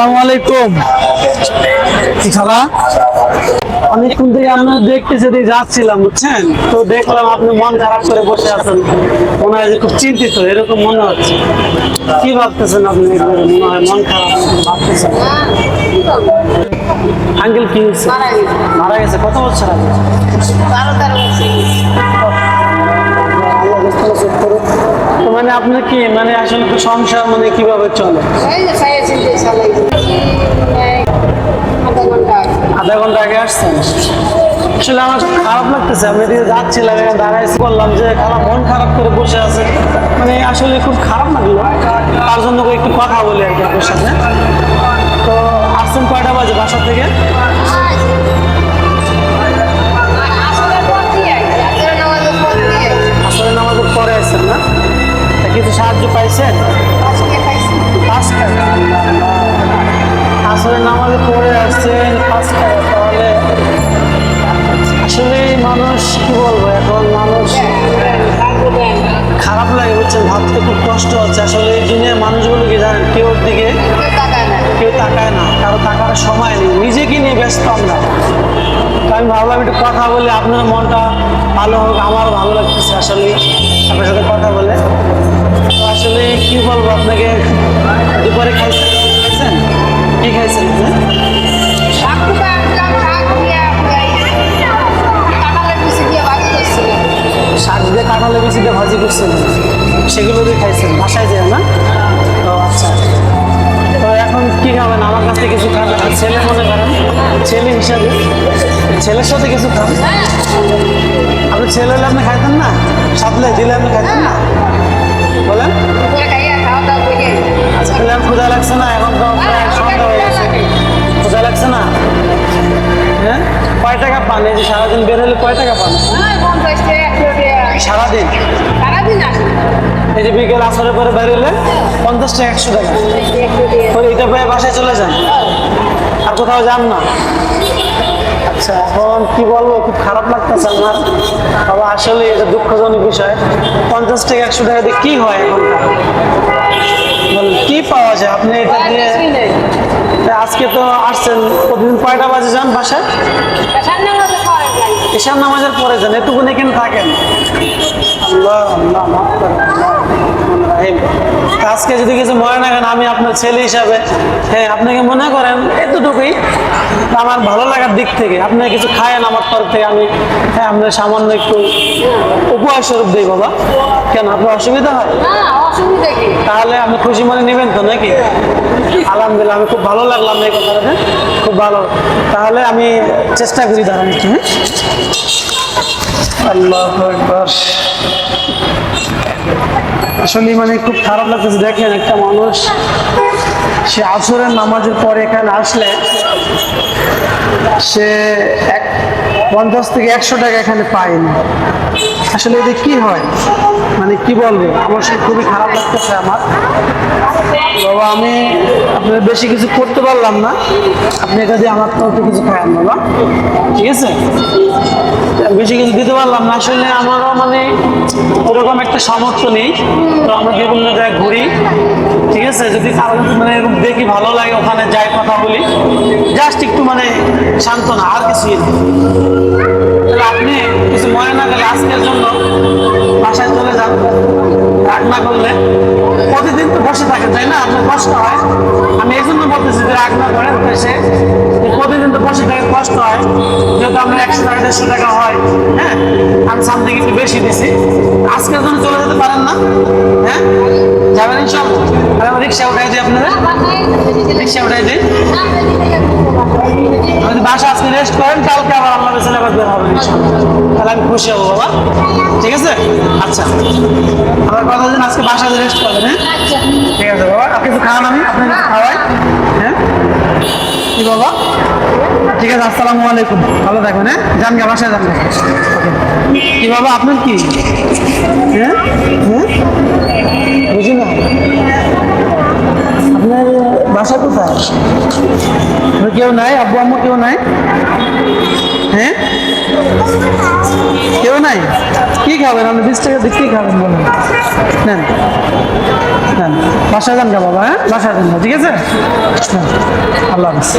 আসসালামু আলাইকুম। কি খালা? অনেকক্ষণ থেকে আমরা দেখতেছি যে যাচ্ছিলাম বুঝছেন? তো দেখলাম আপনি মন খারাপ করে বসে আছেন। মনে হয় যে খুব চিন্তিত এরকম মনে হচ্ছে। কি ভাবতেছেন আপনি? মনে হয় মন খারাপ ভাবতেছেন। আঙ্কেল কি হয়েছে? মারা গেছে। কত বছর আগে? বারো তেরো বছর। তো মানে আপনার কি মানে আসলে সংসার মানে কীভাবে চলে এই যে সাইয়া চিনতে চালাই আধা ঘণ্টা আধা ঘণ্টা আগে আসছেন? আসলে আমার খারাপ লাগতেছে আমি এদিকে যাচ্ছিলাম এখানে দাঁড়াইছি বললাম যে খারাপ মন খারাপ করে বসে আছে। মানে আসলে খুব খারাপ লাগল তার জন্য একটু কথা বলি আর কি আপনার সাথে। তো আসছেন কয়টা বাজে বাসা থেকে? আসলে পর নামাজের আসছেন না কিছু সাহায্য পাইছেন? পাঁচ টাকা আসলে নামাজে পড়ে আসছেন পাঁচ তাহলে আসলে মানুষ, কি বলব এখন মানুষ? খারাপ লাগে, বুঝছেন? ভাবতে খুব কষ্ট হচ্ছে। আসলে এই দুনিয়ার মানুষগুলো কি জানেন, কেউ দিকে কেউ তাকায় না, কারও তাকার সময় নেই। নিজেকে নিয়ে ব্যস্ত আমরা। আমি ভাবলাম একটু কথা বলে, আপনার মনটা ভালো হোক, আমারও ভালো লাগতেছে আসলে। আপনার সাথে কথা বলে। তো আসলে কি বলব আপনাকে, দুপুরে খাইছেন খাইছেন শাক দিয়ে কাঁঠালে বেশি দিয়ে ভাজি করছেন সেগুলো দিয়ে খাইছেন বাসায় যায় না ও আচ্ছা তো এখন কি খাবেন আমার কাছ কিছু খান আপনার ছেলে মনে করেন ছেলে হিসাবে ছেলের সাথে কিছু খান আপনি ছেলে হলে আপনি খাইতেন না সাথে দিলে আপনি খাইতেন না বলেন আজকে আর ক্ষুদা লাগছে না এখন তো সন্ধ্যা হয়ে লাগছে না? হ্যাঁ? কয় টাকা পান? এই যে সারাদিন বের হলে কয় টাকা পান? সারাদিন? এই যে বিকেল আসরের পরে বের হলে পঞ্চাশ টাকা একশো টাকা। এটা পেয়ে বাসায় চলে যান। আর কোথাও যান না। আচ্ছা এখন কি বলব? খুব খারাপ লাগতেছে আমার। বাবা আসলে এটা দুঃখজনক বিষয়। পঞ্চাশ টাকা একশো টাকা দিয়ে কি হয় এখন কি পাওয়া যায়? আপনি এটা দিয়ে আজকে তো আসছেন প্রতিদিন কয়টা বাজে যান বাসায়? এশার নামাজের পরে যান, এটুকুন এখানে থাকেন। আল্লাহ আল্লাহ মাফ করেন, আল্লাহ রহমান রাহিম। তা আজকে যদি কিছু মনে না করেন আমি আপনার ছেলে হিসাবে হ্যাঁ আপনাকে মনে করেন এতটুকুই তা আমার ভালো লাগার দিক থেকে আপনি কিছু খায়েন আমার তরফ থেকে আমি হ্যাঁ আপনার সামান্য একটু উপহার স্বরূপ দিই বাবা। কেন আপনার অসুবিধা হয়? না তাহলে আপনি খুশি মনে নেবেন তো নাকি? আলহামদুলিল্লাহ আমি খুব ভালো লাগলাম এই কথাটা খুব ভালো। তাহলে আমি চেষ্টা করি দাঁড়ান একটু হ্যাঁ? আল্লাহ একবার আসলে মানে খুব খারাপ লাগতেছে। দেখেন একটা মানুষ, সে আসরের নামাজের পরে এখানে আসলে সে এক পঞ্চাশ থেকে একশো টাকা এখানে পায়নি। আসলে এতে কি হয়? মানে কি বলব? আমার সে খুবই খারাপ লাগতেছে আমার। বাবা, আমি আপনার বেশি কিছু করতে পারলাম না। আপনি এটা দিয়ে আমার তরফে কিছু খান বাবা। ঠিক আছে? বেশি কিছু দিতে পারলাম না। আসলে আমারও মানে ওরকম একটা সামর্থ্য নেই। তো আমরা বিভিন্ন জায়গায় ঘুরি। ঠিক আছে? যদি মানে এরকম দেখি ভালো লাগে, ওখানে যাই, কথা বলি। জাস্ট একটু মানে শান্ত না আর কিছুই তাহলে আপনি কিছু মনে না গেলে আজকের জন্য বাসায় চলে যান। রাগ না করলে। তো বসে থাকেন তাই না? আপনার কষ্ট হয়। আমি এই জন্য বলতেছি যে রাগ না করেন দেশে প্রতিদিন তো বসে থাকে কষ্ট হয়, যেহেতু আমরা একশো টাকা, দেড়শো টাকা হয় হ্যাঁ? আমি সামনে একটু বেশি দিছি। আজকের জন্য চলে যেতে পারেন না হ্যাঁ? যাবেন সব রিক্সা উঠাই দিই আপনারা রিক্সা উঠাই দিই। যদি বাসা আজকে রেস্ট করেন, কালকে আবার বেসেলে আবার বের হবে। তাহলে আমি খুশি হব বাবা। ঠিক আছে? আচ্ছা। আমার কথা হচ্ছে আজকে বাসায় রেস্ট করবেন হ্যাঁ? ঠিক আছে বাবা। আপনি তো খান আমি, আপনি কিছু খাওয়াই হ্যাঁ? কি বাবা? ঠিক আছে, আসসালামু আলাইকুম। ভালো থাকবেন হ্যাঁ? যান গে, বাসায় যান। কি বাবা, আপনার কি? হ্যাঁ? হ্যাঁ? বুঝি না। বাসা কোথায়? কেউ নাই? আব্বু আম্মু কেউ নাই? হ্যাঁ কেউ নাই? কি খাবেন? আপনি বিশ টাকা দিয়ে খাবেন বলেন। নেন। নেন। বাসা যান বাবা হ্যাঁ? বাসা যান ঠিক আছে? আল্লাহ হাফিজ।